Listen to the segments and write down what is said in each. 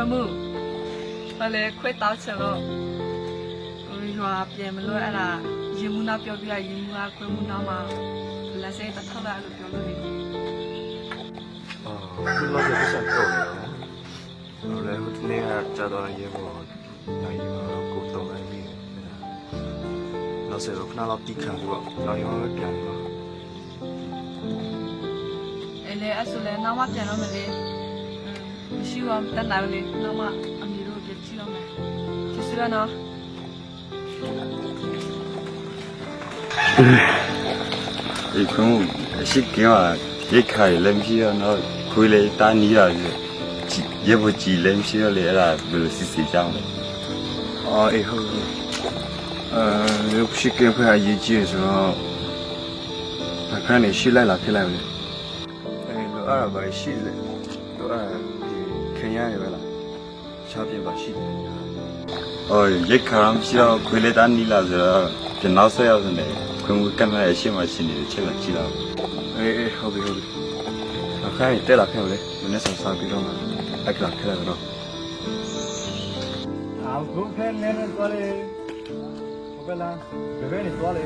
ခွမှုဘာလဲခွဲတောက်ချင်လို့ဟိုရွာပြင်မလို့အဲ့ဒါရင်မှုနာပြောပြရင်မှုကခွဲမှုနာမှာလက်စိတ်တစ်ထောက်လာလို့ပြောလို့လေအော်ဒီလောက်ကျဆက်တော့တယ်ဟိုလည်းဟိုတနေ့ကကြာတော့ရေပေါ်နိုင်ရတော့ကိုတော့လိုက်ပြီနောက်ဆက်တော့ခဏလောက်တိခံပြီးတော့နောက်ရောပြန်တော့အဲ့လေအဆူလဲနောက်မှပြန်တော့မလဲ မရှိတော့တက်နိုင်လေနောက်မှအမီတို့ပြကြည့်တော့မယ်ကျေးဇူးရနော်ဒီခုံးရှိကင်းကရိတ်ခိုင်လည်းမရှိတော့တော့ခွေးလေတားနီးရတယ်ကြည်ရေဘကြည်လည်းမရှိတော့လေအဲ့ဒါဘယ်လိုစစ်စစ်ကြောင်းလဲအော်အေးဟုတ်အဲရုပ်ရှိကဖက်အရေးကြီးဆိုတော့အခန်းနေရှိလိုက်လာဖြစ်လိုက်ပြီအဲလိုအဲ့ဒါပဲရှိတယ် လိုအဲ့ခင်ရတယ်ပဲလားချားပြပါရှိတယ်ဟိုရိတ်ခါရမရှိတော့ခွေးလေတားနီးလာဆိုတော့ကျွန်တော်ဆက်ရောက်နေခွေးမကမ်းမဲ့အရှိမရှိနေတဲ့ချက်လာကြည့်တော့အေးအေးဟုတ်ပြီဟုတ်ပြီအခန်းနေတက်လာခဲ့လေမနေ့ဆောစားပြီးတော့မှအဲ့ကလာခဲ့တယ်တော့အခုဖဲနေနေသွားလေဘယ်လားဘယ်ဘယ်နေသွားလေ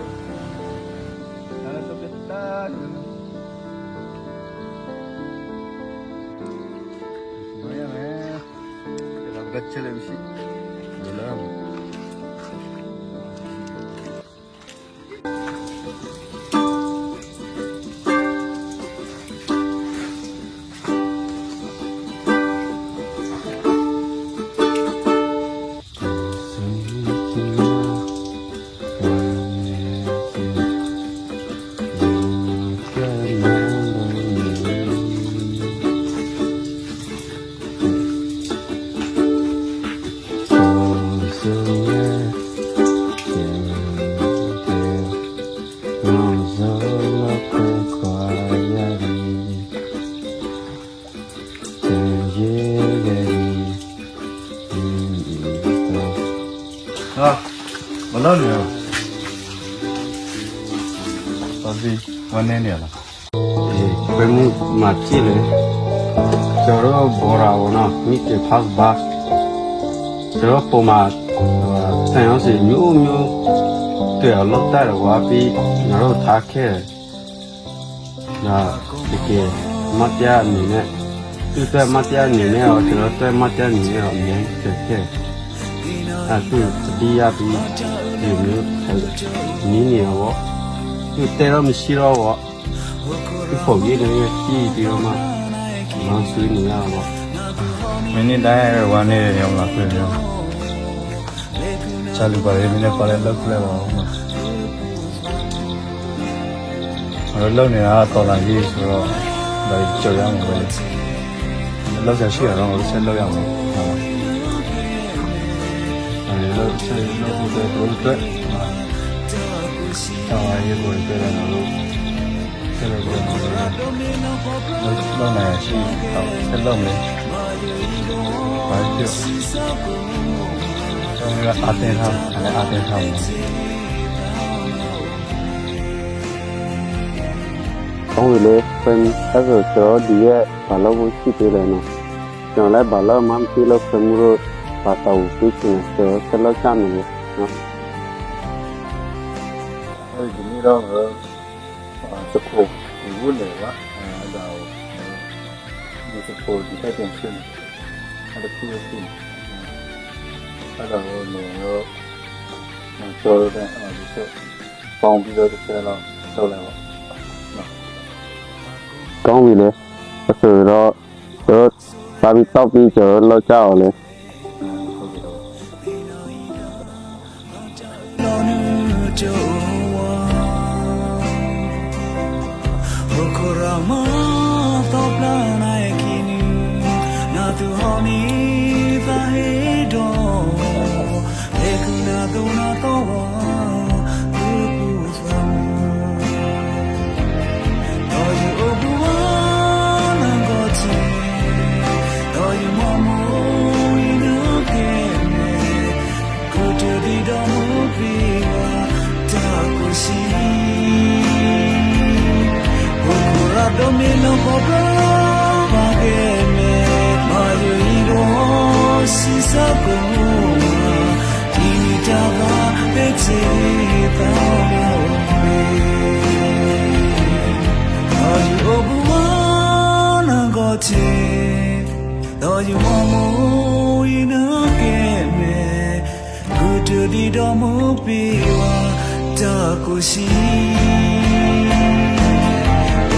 နားတော့ပြတ်တာမ ဒါ ဟာမလို့နေရောဘာစီဝန်နေနေလားဘယ်မှုမှာကြည့်လဲကျွန်တော်ဘောရာဝနာမိတဲ့ဖတ်ပါကျွန်တော်ပုံမှာဆန်ရောက်စီမျိုးမျိုးတွေ့အောင်လောက်တဲ့ဝါပြီးငါတို့ထားခဲ့နာဒီကမတရားအနေနဲ့သူ့တဲ့မတရားအနေနဲ့တော့ကျွန်တော်တဲ့မတရားအနေနဲ့တော့အရင်ဖြစ်ခဲ့ အဲသူတတိယပြီးဒီမျိုးနီးနေတော့သူတဲတော့မရှိတော့ဘောဒီပုံရိပ်တွေကြည့်ပြီးတော့မှမဆွေးနေရတော့မင်းတိုင်းဝန်နေရောလားပြင်ရောချာလူပါလေမင်းလည်းပါလေလောက်လဲပါဦးမအဲ့လောက်နေတာတော်လာကြီးဆိုတော့ဒါကြော်ရမှာပဲလောက်ဆက်ရှိရတော့ဆက်လောက်ရမှာ ဟုတ်လားအဲလိုဆက်လို့ဒီလိုတော့အာရေကိုပြရအောင်လို့ဆက်လို့ရအောင်လို့လောက်နေရှိတော့ဆက်လောက်မယ်ဘာဖြစ်ကျွန်တော်အတင်းထားအတင်းထားကောင်းလေပင်အဲ့ဒါတော့ဒီရဲ့ဘာလို့ရှိသေးလဲနော်ကျွန်တော်လည်းဘာလို့မှမသိလို့စမှုလို့ ဘာတော့သိချင်တယ်ဆက်လို့ချမယ်နော်အဲဒီနေ့တော့စပို့ဘူးလေကအဲဒါကိုဒီစပို့ဒီတဲ့တင်ရှင်အဲ့ဒါကိုသိအဲ့ဒါကိုလည်းတော့ဆိုတော့အဲဒီဆိုပေါင်းပြီးတော့တစ်ချက်လောက်လုပ်လိုက်ပါကောင်းပြီလေအဲ့ဆိုတော့တော့ဘာပြီးတော့ပြီးကျွန် Hokorama toplana ekini na tu honi ta he do ekuna tu na to wa tu pu sam do you obu wa na go chi do you momo inu ke me ရှိဘုရားတော်မြေလုံးပေါ်ပါခဲ့မယ်မာယူရီတော်စီစာကိုဒီတာပါပဲချေတော်မြေမာယူဘုရားနာကိုချေတော်ယူမမိုးရင်တော့ to the domo piwa be one takushi.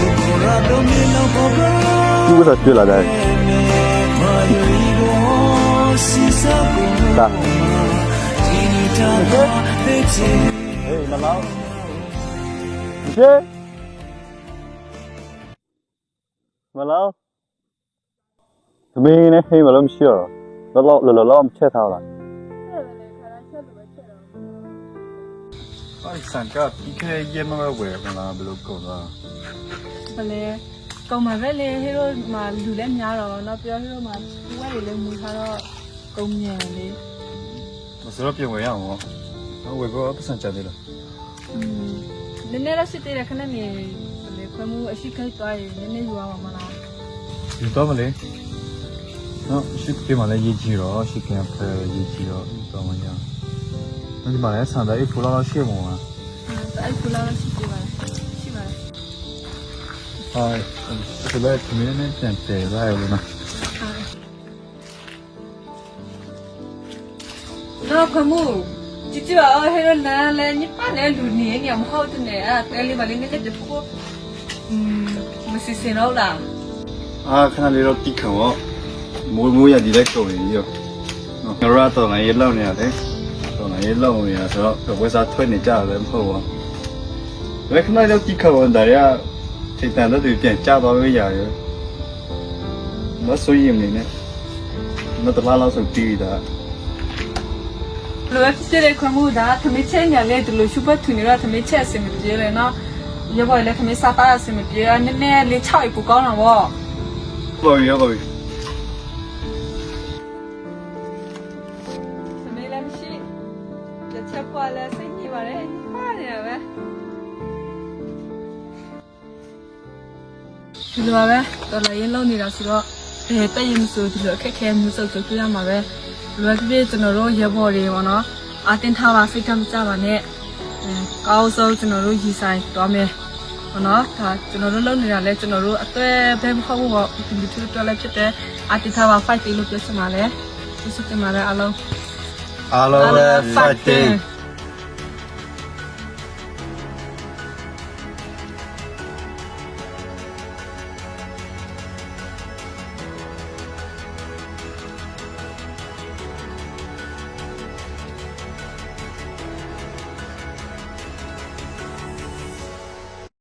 Okorado mi no kobra. သူ့ကတော့တွေ့လာတယ် Mayo igo sisago. ဒါ Tini tama teche. ဟေးမလောကျေမလောသမီးနဲ့ဟေးမလို့မရှိတော့လောလောလောလောမချက်ထားလား အဲ့ဆန်ကပြီးခဲရဲမဝဲခလားဘယ်လိုကုန်သွားဘလဲကောင်မပဲလေဟီရိုမှာလူလည်းများတော့နော်ပြောဟီရိုမှာဝက်တွေလည်းမူထားတော့ကုန်းမြန်လေဆိုတော့ပြင်ဝဲရအောင်ဟောဝဲကောပတ်စံချတယ်လားอืมနည်းနည်းတော့စစ်သေးတယ်ခဏနေလေခွဲမှုအရှိခိုက်သွားရင်နည်းနည်းယူရမှာမလားဒီတော့မလဲနော်ရှိပြမလဲရေးကြည့်တော့ရှိကံဖဲရေးကြည့်တော့တော့မရဘူး ဒီမှာလဲဆန်တဲ့အဖူလောက်ရှိမှာအဲ့ကူလာရှိသေးပါလားရှိပါလားဟာဆိုတော့ဒီနေ့နဲ့ပြန်တယ်ရရလို့နော်တော့ခွဲမှုကြည့်ကြပါဟီရိုနာလည်းညပါနဲ့လူနေနေမဟုတ်တဲ့နဲ့အဲ့တဲလေးပါလေးနဲ့တဖို့อืมမစစ်စင်တော့လားအာခဏလေးတော့တိခံတော့မိုးမိုးရဒီလိုက်ကုန်ရင်ရောငါရ တော့လည်းရေလောက်နေရတယ်တော့လည်းရေလောက်နေရဆိုတော့ဝက်စားထွက်နေကြတယ်မဟုတ်ဘူးဝက်ခဏလေးတော့တိခံတော့ဒါရထိတ်တန်တော့သူပြန်ကြသွားလို့ရရမဆိုရင်နေနဲ့မတလားလောက်ဆိုပြီးတာလိုအပ်တဲ့ခွဲမှုဒါသမီးချက်ညာလေဒီလိုရှုပ်ထူနေတော့သမီးချက်အစင်မပြေလေနော်ရပါလေသမီးစားပါအစင်မပြေနည်းနည်းလေး6ပူကောင်းတော့ဗောပေါ်ရပါပြီ ဒီလိုပါပဲတော်လည်းရင်လုံးနေတာဆိုတော့အဲတက်ရင်မဆိုဒီလိုအခက်ခဲမျိုးစုပ်ကြပြရမှာပဲလွယ်ပြည့်ကျွန်တော်တို့ရဘော်တွေပေါ့နော်အတင်ထားပါစိတ်ကမကြပါနဲ့အဲကောင်းဆုံးကျွန်တော်တို့ရီဆိုင်သွားမယ်ဟုတ်နော်ဒါကျွန်တော်တို့လုပ်နေတာလဲကျွန်တော်တို့အသက်ဘယ်မဟုတ်ဘူးပေါ့ဒီလိုတူလည်းဖြစ်တယ်အတင်ထားပါ fight လို့ပြောချင်ပါလေကျေးဇူးတင်ပါတယ်အားလုံးအားလုံးပဲ fighting